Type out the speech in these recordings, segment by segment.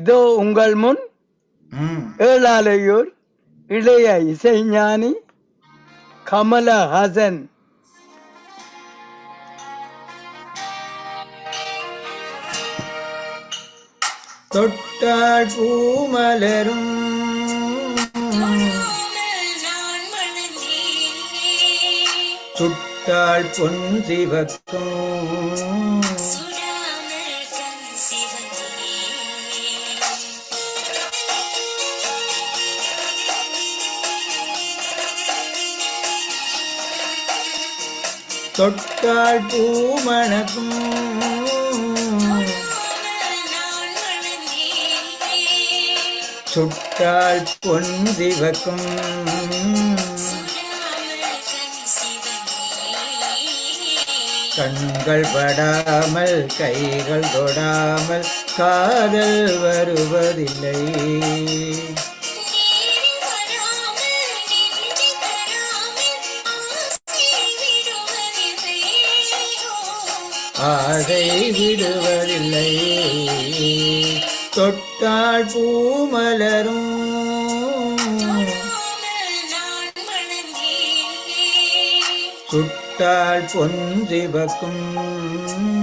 இதோ உங்கள் முன் ஏழாலையூர் இளைய இசைஞானி கமலஹாசன். தொட்டாள் பூமலரும். சுட்டாள் பொன் சிவக்கும். தொட்டால் பூமணக்கும். சுட்டால் பொன் சிவக்கும். கண்கள் படாமல் கைகள் தொடாமல் காதல் வருவதில்லை. ஆசை விடுவதில்லை. தொட்டால் பூமலரும் சுட்டால் பொன் சிவக்கும்.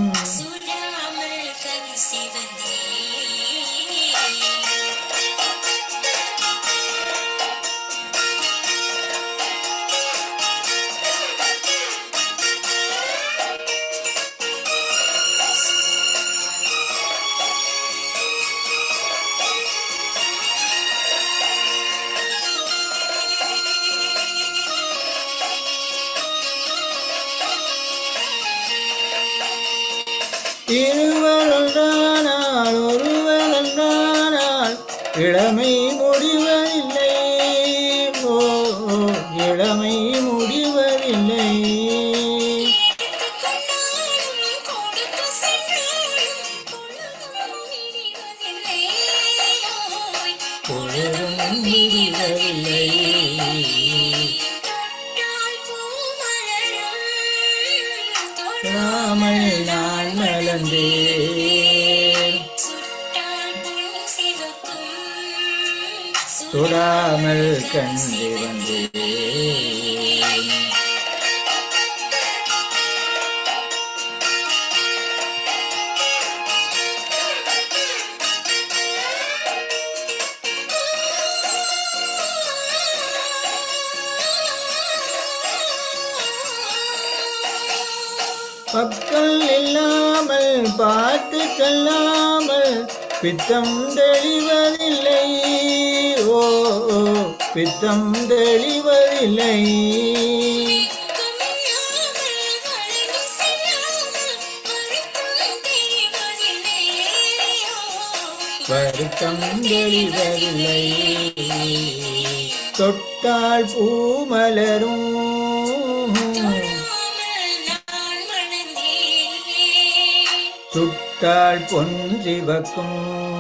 முடிவதில்லை ஓ கண்டு வந்து பக்கம் இல்லாமல் பார்த்து கல்லாமல் பித்தம் தெளிவதில்லை. ஓ, பித்தம் தெளிவதில்லை. வருத்தம் தெளிவதில்லை. தொட்டாள் பூமலரும் சுட்டாள் பொன் சிவக்கும்.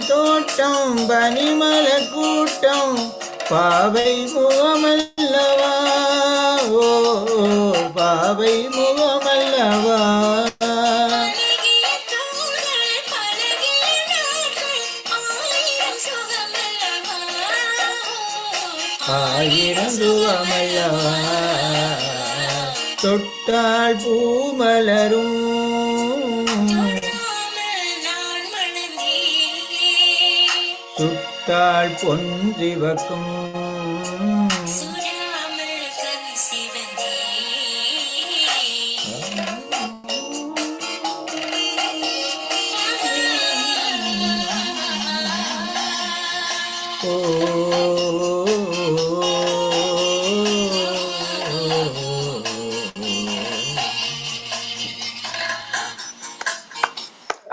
தோட்டம் பனிமல கூட்டம் பாவை முகமல்லவா? ஓ பாவை முகமல்லவா? ஆயிரம் சுகமல்லவா தொட்டாள் பூமலரும் சுட்டாள் பொன் சிவக்கும்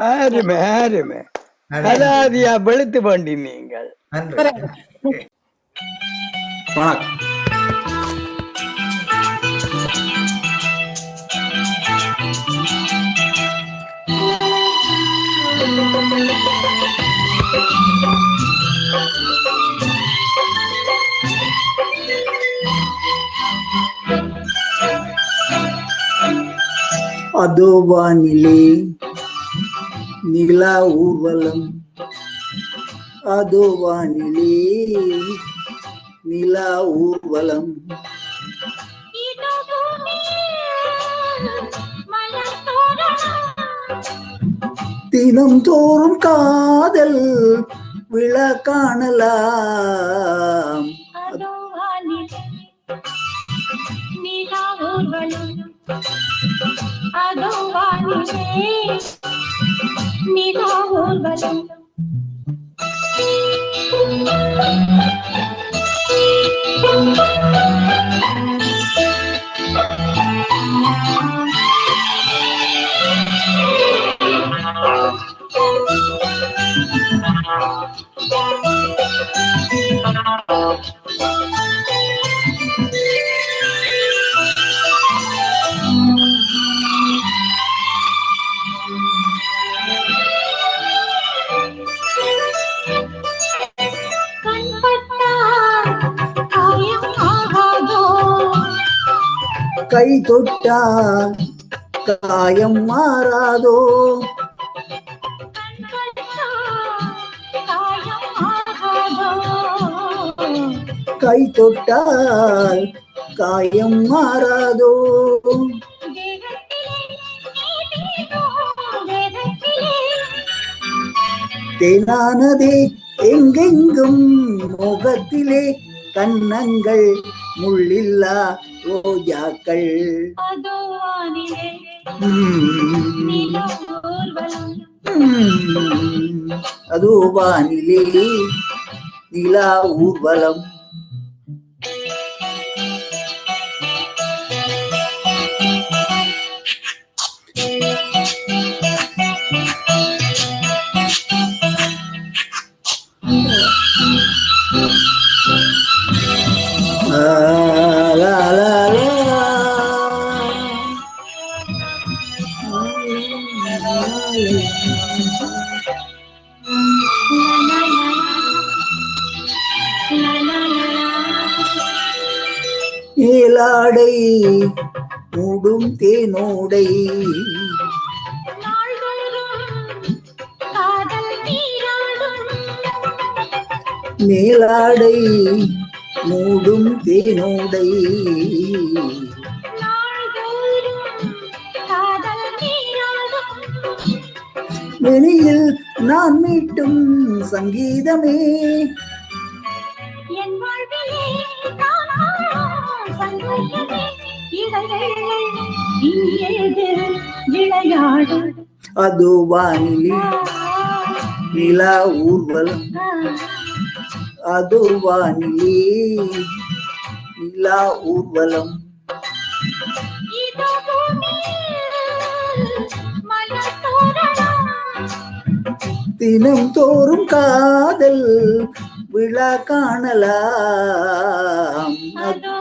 அருமை அருமை கலாதியா வெளுத்து பண்ணி நீங்கள். நன்றி. வணக்கம். அதோ வானிலே நிலா ஊர்வலம். அதோ வானிலே நிலா ஊர்வலம். தினம் தோறும் காதல் விழ காணலாம். அதோ நிலா ஊர்வலம் அதோ வானிலே நிலா ஊர்வலம் கண்பட்டால் கை தொட்டால் காயம் மாறாதோ? கை தொட்டால் காயம் மாறாதோ? தேனானதே எங்கெங்கும் முகத்திலே கன்னங்கள் முள்ளில்லா ரோஜாக்கள் அதோ வானிலே உம், நிலா மூடும் தேனோடை. மேலாடை மூடும் தேனோடை. வெளியில் நான் மீட்டும் சங்கீதமே. என் வாழ்விலே நானும் சங்கீதமே. அதோ வானிலே நிலா ஊர்வலம். அதோ வானிலே நிலா ஊர்வலம். தினம் தோறும் காதல் விழா காணலாம். அதோ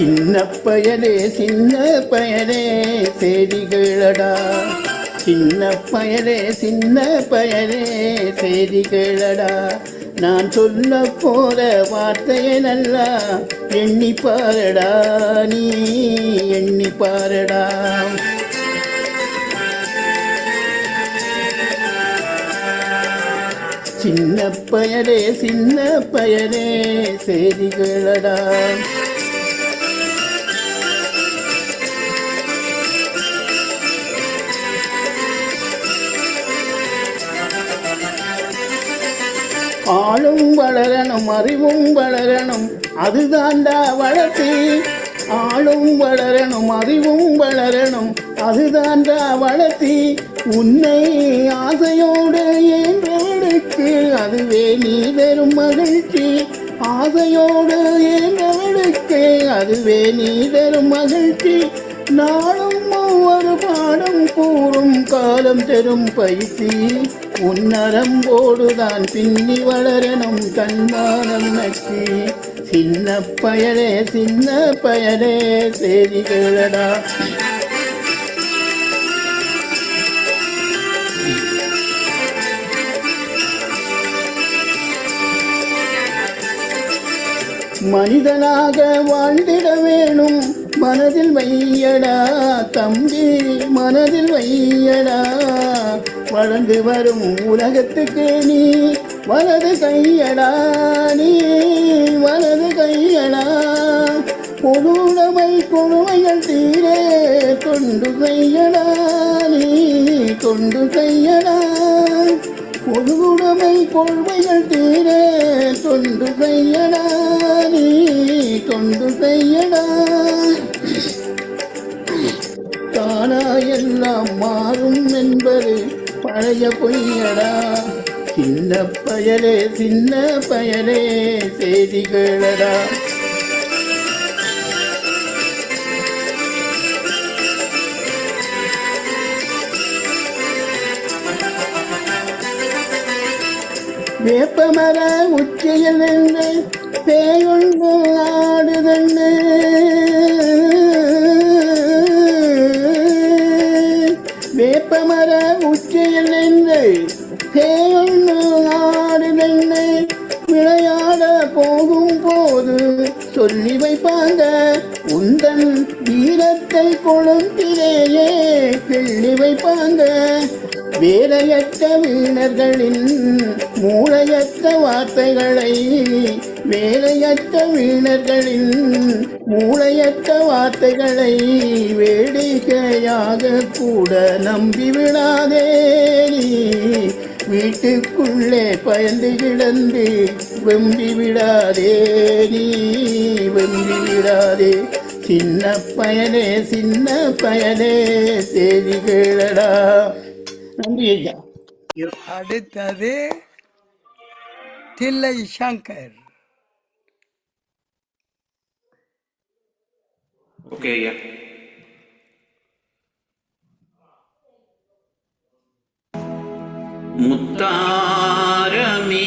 சின்ன பயலே சின்ன பயலே செய்திகளடா சின்ன பயலே சின்ன பயலே செய்திகளடா நான் சொல்ல போற வார்த்தையை நல்லா எண்ணி பாரடா நீ எண்ணி பாரடா. சின்ன பயலே சின்ன பயலே செய்திகளடா ஆளும் வளரணும் அறிவும் வளரணும் அதுதாண்டா வளர்ச்சி. ஆளும் வளரணும் அறிவும் வளரணும் அதுதாண்டா வளர்த்தி உன்னை ஆசையோடு ஏன்றவளுக்கு அதுவே நீ தரும் மகிழ்ச்சி. ஆசையோடு ஏன்றவளுக்கு அதுவே நீ தரும் மகிழ்ச்சி. நாளும் ஒவ்வொரு பாடம் கூறும் காலம் தரும் பயிற்சி. உன்னரம்போடுதான் பின்னி வளரணும் தன்மானம் நக்கி. சின்ன பயலே சின்ன பயலே செய்தி கேளடா. மனிதனாக வாழ்ந்திட வேணும். மனதில் வையடா தம்பி மனதில் வையடா. வளர்ந்து வரும் உலகத்துக்கு நீ வலது கையடா நீ வலது கையடா. பொதுவுடைமை கொடுமைகள் தீரே கொண்டு கையடா நீ கொண்டு கையடா. பொதுவுடைமை கொள்கைகள் தீரே தொண்டு செய்யடா நீ தொண்டு செய்யடா தானா எல்லாம் மாறும் என்பது பழைய பொய்யடா. சின்ன பயலே சின்ன பயலே செய்திகளடா வேப்பமர உச்சியில் நின்று பேயொன்று ஆடுதண்ணு வேப்பமர உச்சியில் நின்று பேயொன்று ஆடுதண்ணு விளையாட போகும் போது சொல்லி வைப்பாங்க உந்தன் வீரத்தை கொழுந்திலேயே கிள்ளி வைப்பாங்க. வேலையற்ற வீணர்களின் மூளையற்ற வார்த்தைகளை வேலையற்ற வீணர்களின் மூளையற்ற வார்த்தைகளை வேடிக்கையாக கூட நம்பிவிடாதே. நீ வீட்டுக்குள்ளே பயந்து கிடந்து வெம்பி விடாதே நீ வெம்பி விடாதே சின்ன பயனே சின்ன பயனே செய்தி கேளடா. நன்றி ஐயா. அடுத்தது தில்லை சங்கர். ஓகே ஐயா. முத்தாரமே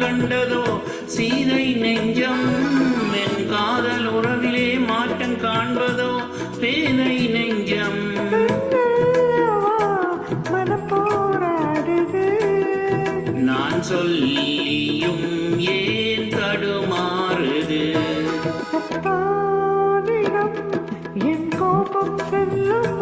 கண்டதோ? சீதை நெஞ்சம் என் காதல் உறவிலே மாற்றம் காண்பதோ? பேதை நெஞ்சம். நான் சொல்லியும் ஏன் தடுமாறுது? என் கோபம் செல்லும்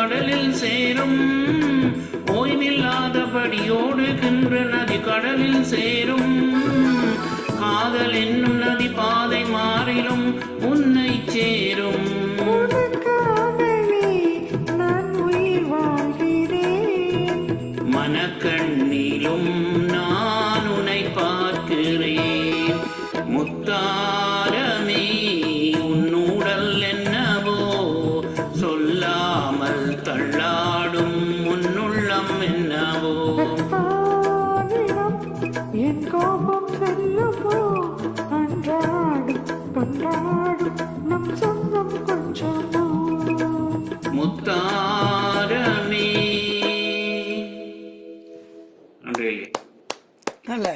கடலில் சேரும். ஓய்வில்லாதபடி ஓடுகின்ற நதி கடலில் சேரும். தள்ளாடும் முன்னுள்ளம் என்னவோ? என் கோபம் செல்லுமோ? அன்றாடும் கொண்டாடும் நம் சொந்தம் கொஞ்சமோ? முத்தாரமே நன்றி. நல்லா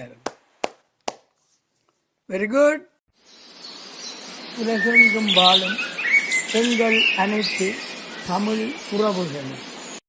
வெரி குட் உலகெங்கும் வாழும் எங்கள் அனைத்து 밤을 돌아보려면